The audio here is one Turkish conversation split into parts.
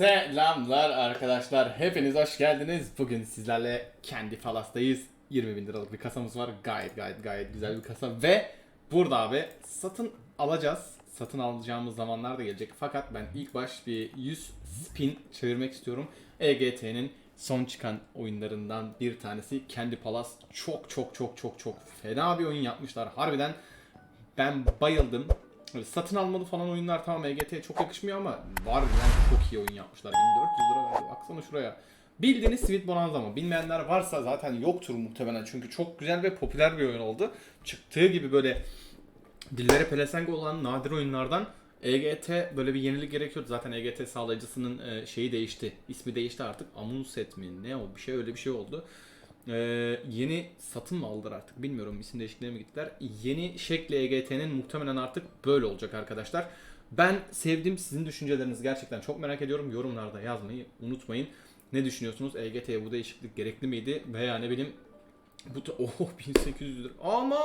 Selamlar arkadaşlar. Hepiniz hoş geldiniz. Bugün sizlerle kendi falastayız. 20 bin liralık bir kasamız var. Gayet gayet gayet güzel bir kasa. Ve burada abi satın alacağız. Satın alacağımız zamanlar da gelecek. Fakat ben ilk baş bir 100 spin çevirmek istiyorum. EGT'nin son çıkan oyunlarından bir tanesi. Kendi Palas çok çok çok çok çok fena bir oyun yapmışlar. Harbiden ben bayıldım. Böyle satın almalı falan oyunlar tamam EGT'ye çok yakışmıyor ama var yani çok iyi oyun yapmışlar. 1400 lira verdi. Baksana şuraya. Bildiğiniz Sweet Bonanza mı? Bilmeyenler varsa zaten yoktur muhtemelen. Çünkü çok güzel ve popüler bir oyun oldu. Çıktığı gibi böyle dillere pelesenk olan nadir oyunlardan EGT böyle bir yenilik gerekiyordu. Zaten EGT sağlayıcısının e, şeyi değişti. İsmi değişti artık. Amunset mi? Ne o? Bir şey öyle bir şey oldu. Ee, yeni satın mı aldılar artık bilmiyorum isim değişikliğine mi gittiler. Yeni şekli EGT'nin muhtemelen artık böyle olacak arkadaşlar. Ben sevdim sizin düşüncelerinizi gerçekten çok merak ediyorum. Yorumlarda yazmayı unutmayın. Ne düşünüyorsunuz? EGT'ye bu değişiklik gerekli miydi? Veya ne bileyim bu da oh 1800 lira. Ama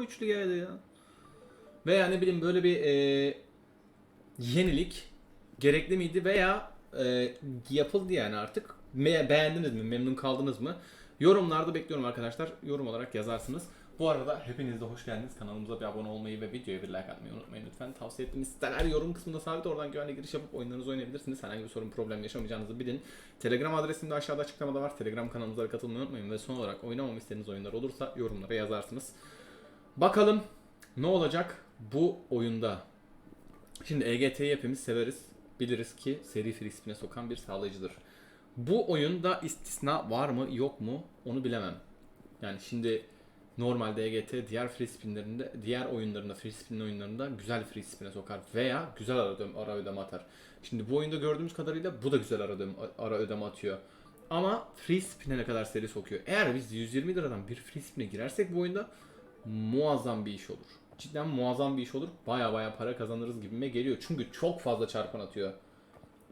üçlü geldi ya. Veya ne bileyim böyle bir e, yenilik gerekli miydi veya e, yapıldı yani artık. Me- beğendiniz mi? Memnun kaldınız mı? Yorumlarda bekliyorum arkadaşlar. Yorum olarak yazarsınız. Bu arada hepiniz de hoş geldiniz. Kanalımıza bir abone olmayı ve videoya bir like atmayı unutmayın lütfen. Tavsiye ettiğiniz siteler yorum kısmında sabit. Oradan güvenli giriş yapıp oyunlarınızı oynayabilirsiniz. Herhangi bir sorun problem yaşamayacağınızı bilin. Telegram adresim de aşağıda açıklamada var. Telegram kanalımıza katılmayı unutmayın. Ve son olarak oynamamı istediğiniz oyunlar olursa yorumlara yazarsınız. Bakalım ne olacak bu oyunda. Şimdi EGT'yi hepimiz severiz. Biliriz ki seri free sokan bir sağlayıcıdır. Bu oyunda istisna var mı yok mu onu bilemem. Yani şimdi normalde EGT diğer free spinlerinde, diğer oyunlarında, free spin oyunlarında güzel free spin'e sokar veya güzel ara ödeme, ara ödeme atar. Şimdi bu oyunda gördüğümüz kadarıyla bu da güzel ara ödeme, ara ödeme atıyor. Ama free spin'e ne kadar seri sokuyor. Eğer biz 120 liradan bir free spin'e girersek bu oyunda muazzam bir iş olur. Cidden muazzam bir iş olur. Baya baya para kazanırız gibime geliyor. Çünkü çok fazla çarpan atıyor.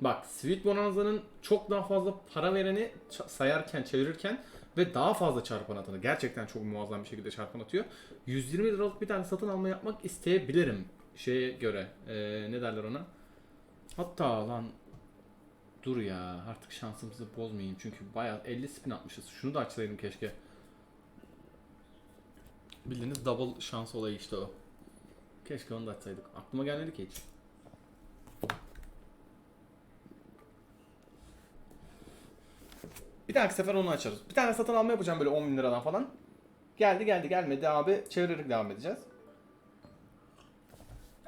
Bak Sweet Bonanza'nın çok daha fazla para vereni sayarken, çevirirken ve daha fazla çarpan atanı. Gerçekten çok muazzam bir şekilde çarpan atıyor. 120 liralık bir tane satın alma yapmak isteyebilirim. Şeye göre. eee, ne derler ona? Hatta lan dur ya artık şansımızı bozmayayım. Çünkü bayağı 50 spin atmışız. Şunu da açsaydım keşke. Bildiğiniz double şans olayı işte o. Keşke onu da açsaydık. Aklıma gelmedi ki hiç. Bir dahaki sefer onu açarız. Bir tane satın alma yapacağım böyle 10 bin liradan falan. Geldi geldi gelmedi abi çevirerek devam edeceğiz.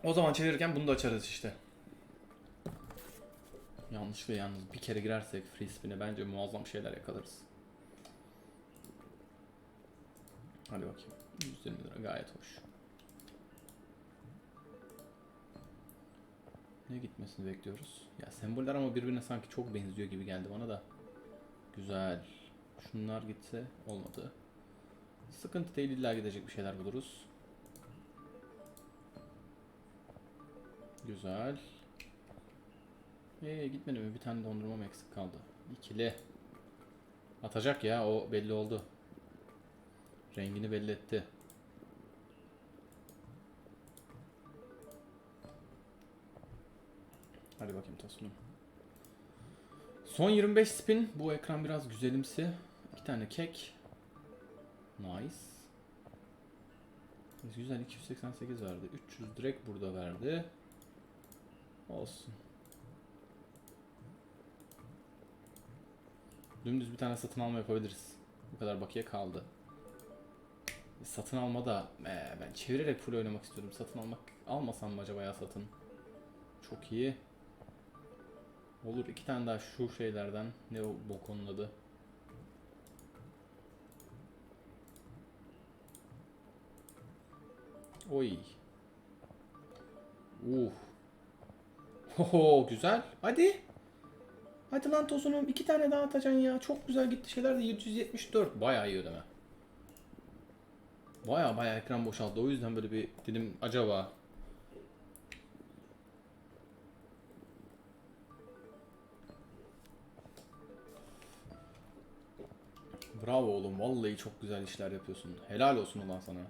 O zaman çevirirken bunu da açarız işte. Yanlışlıkla yalnız bir kere girersek free bence muazzam şeyler yakalarız. Hadi bakayım. 120 lira gayet hoş. Ne gitmesini bekliyoruz? Ya semboller ama birbirine sanki çok benziyor gibi geldi bana da. Güzel. Şunlar gitse olmadı. Sıkıntı değil illa gidecek bir şeyler buluruz. Güzel. Ee gitmedi mi? Bir tane dondurmam eksik kaldı. İkili. Atacak ya o belli oldu. Rengini belli etti. Hadi bakayım Tosun'um. Son 25 spin. Bu ekran biraz güzelimsi. İki tane kek. Nice. Güzel 288 verdi. 300 direkt burada verdi. Olsun. Dümdüz bir tane satın alma yapabiliriz. Bu kadar bakiye kaldı. Satın alma da ee, ben çevirerek full oynamak istiyorum. Satın almak almasam mı acaba ya satın? Çok iyi. Olur iki tane daha şu şeylerden. Ne o bok onun adı? Oy. Uh. Hoho güzel. Hadi. Hadi lan tosunum iki tane daha atacaksın ya. Çok güzel gitti şeyler de 774. Bayağı iyi ödeme. Bayağı bayağı ekran boşaldı. O yüzden böyle bir dedim acaba Bravo oğlum. Vallahi çok güzel işler yapıyorsun. Helal olsun ulan sana.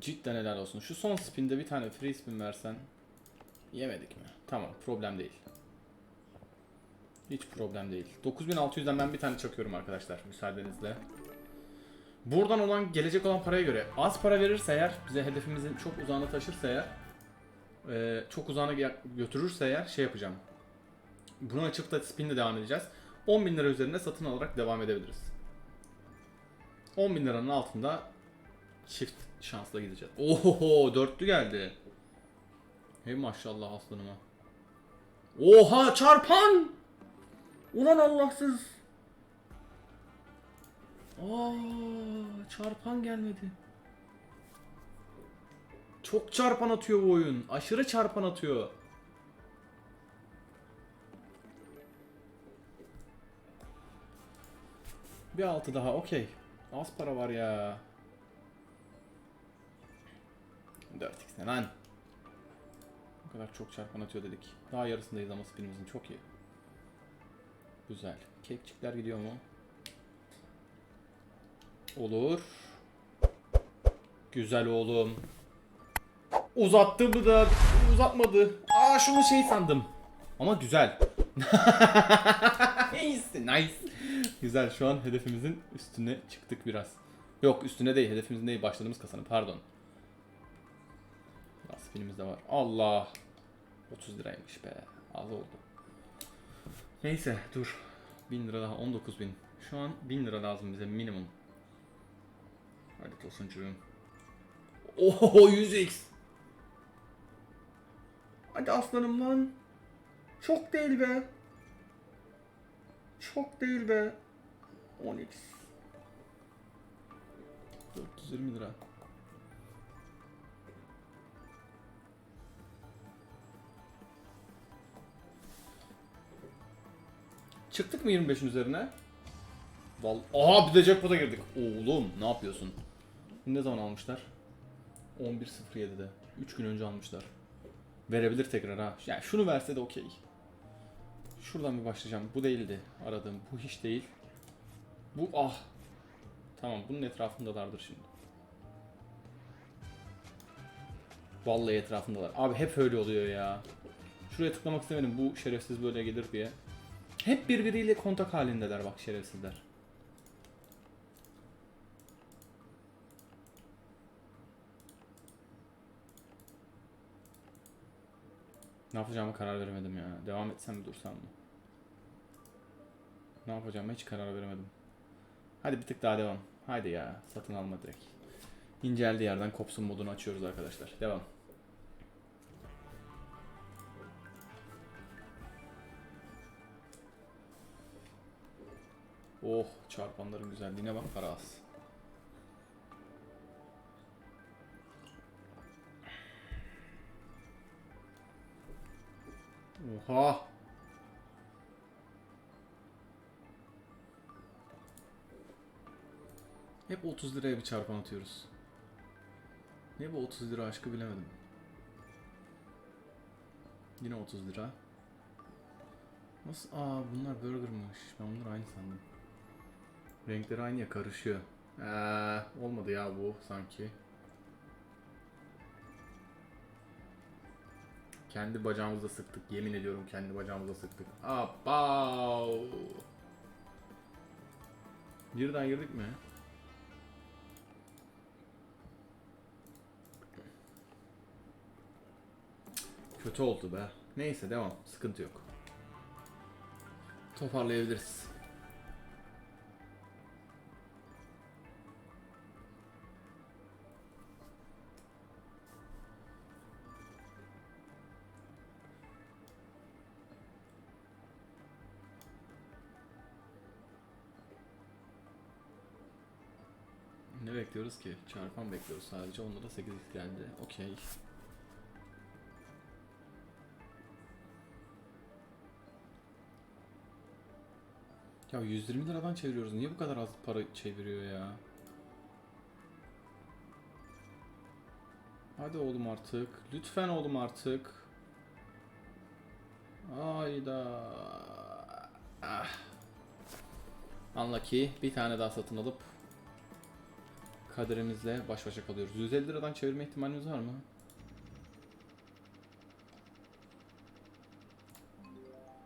Cidden helal olsun. Şu son spinde bir tane free spin versen Yemedik mi? Tamam problem değil. Hiç problem değil. 9600'den ben bir tane çakıyorum arkadaşlar müsaadenizle. Buradan olan gelecek olan paraya göre az para verirse eğer bize hedefimizin çok uzağına taşırsa eğer çok uzağına gö- götürürse eğer şey yapacağım. Bunu açıp da spinle devam edeceğiz. 10.000 lira üzerinde satın alarak devam edebiliriz. 10.000 liranın altında çift şansla gideceğiz. Oho dörtlü geldi. Hey maşallah aslanıma. Oha çarpan! Ulan Allahsız. Aa, çarpan gelmedi. Çok çarpan atıyor bu oyun. Aşırı çarpan atıyor. Bir altı daha okey. Az para var ya. 4x ne lan? O kadar çok çarpan atıyor dedik. Daha yarısındayız ama spinimizin çok iyi. Güzel. Kekçikler gidiyor mu? Olur. Güzel oğlum. Uzattı mı da uzatmadı. Aa şunu şey sandım. Ama güzel. nice, nice. Güzel şu an hedefimizin üstüne çıktık biraz. Yok üstüne değil hedefimizin değil başladığımız kasanın pardon. Biraz spinimiz de var. Allah. 30 liraymış be. Az oldu. Neyse dur. 1000 lira daha 19 bin. Şu an 1000 lira lazım bize minimum. Hadi Tosuncuğum. Oho 100x. Hadi aslanım lan. Çok değil be. Çok değil be. 10x. 420 lira. Çıktık mı 25'in üzerine? Val Aha bir de jackpot'a girdik. Oğlum ne yapıyorsun? Ne zaman almışlar? 11.07'de. 3 gün önce almışlar. Verebilir tekrar ha. Yani şunu verse de okey. Şuradan bir başlayacağım. Bu değildi aradığım. Bu hiç değil. Bu ah. Tamam bunun etrafındalardır şimdi. Vallahi etrafındalar. Abi hep öyle oluyor ya. Şuraya tıklamak istemedim bu şerefsiz böyle gelir diye. Hep birbiriyle kontak halindeler bak şerefsizler. Ne yapacağımı karar veremedim ya. Devam etsem mi dursam mı? Ne yapacağımı hiç karar veremedim. Hadi bir tık daha devam. Haydi ya. Satın alma direkt. İnceldiği yerden kopsun modunu açıyoruz arkadaşlar. Devam. Oh çarpanların güzelliğine bak para az. Oha. Hep 30 liraya bir çarpan atıyoruz. Ne bu 30 lira aşkı bilemedim. Yine 30 lira. Nasıl? Aa bunlar burgermış. Ben bunları aynı sandım. Renkleri aynı ya karışıyor. Ee, olmadı ya bu sanki. Kendi bacağımızla sıktık. Yemin ediyorum kendi bacağımızla sıktık. Abav. Birden girdik mi? Kötü oldu be. Neyse devam. Sıkıntı yok. Toparlayabiliriz. Ne bekliyoruz ki? Çarpan bekliyoruz sadece. Onda da 8 geldi. Okey. Ya 120 liradan çeviriyoruz. Niye bu kadar az para çeviriyor ya? Hadi oğlum artık. Lütfen oğlum artık. Ayda. Ah. Unlucky. Bir tane daha satın alıp kaderimizle baş başa kalıyoruz. 150 liradan çevirme ihtimalimiz var mı?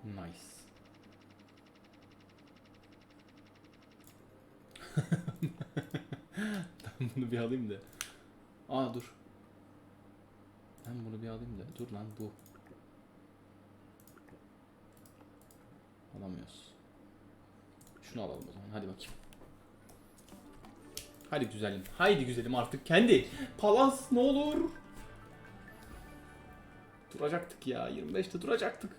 Nice. ben bunu bir alayım da. Aa dur. Ben bunu bir alayım da. Dur lan bu. Alamıyoruz. Şunu alalım o zaman. Hadi bakayım. Hadi güzelim. Haydi güzelim artık kendi. Palas ne olur. Duracaktık ya. 25'te duracaktık.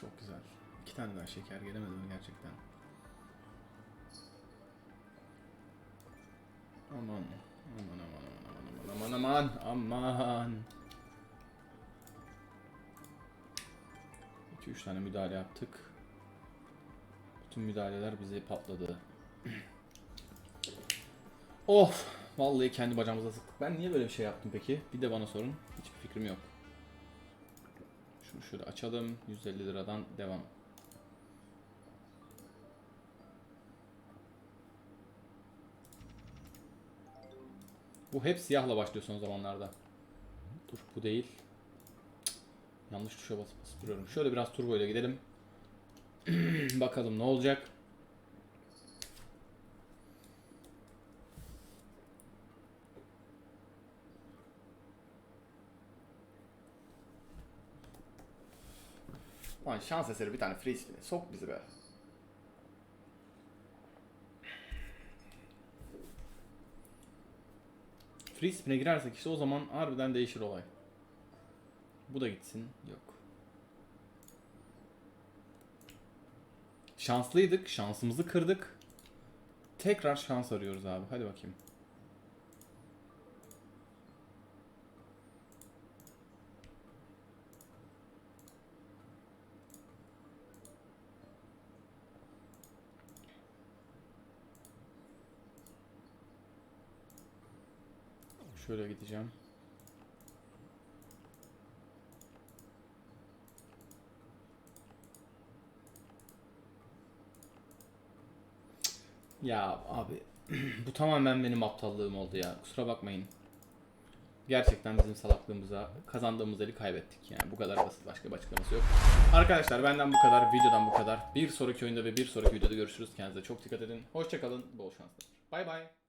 Çok güzel. İki tane daha şeker gelemedi mi gerçekten? Aman. Aman aman aman aman aman aman aman aman. 2-3 tane müdahale yaptık. Bütün müdahaleler bize patladı. of! Vallahi kendi bacağımıza sıktık. Ben niye böyle bir şey yaptım peki? Bir de bana sorun. Hiçbir fikrim yok. Şunu şöyle açalım. 150 liradan devam. Bu hep siyahla başlıyor son zamanlarda. Dur bu değil. Yanlış tuşa basıp basıp duruyorum. Şöyle biraz turbo ile gidelim. Bakalım ne olacak. Lan şans eseri bir tane free spin'e sok bizi be. Free spin'e girersek işte o zaman harbiden değişir olay. Bu da gitsin. Yok. Şanslıydık. Şansımızı kırdık. Tekrar şans arıyoruz abi. Hadi bakayım. Şöyle gideceğim. Ya abi bu tamamen benim aptallığım oldu ya. Kusura bakmayın. Gerçekten bizim salaklığımıza kazandığımız eli kaybettik yani. Bu kadar basit başka bir açıklaması yok. Arkadaşlar benden bu kadar. Videodan bu kadar. Bir sonraki oyunda ve bir sonraki videoda görüşürüz. Kendinize çok dikkat edin. Hoşçakalın. Bol şanslar. Bay bay.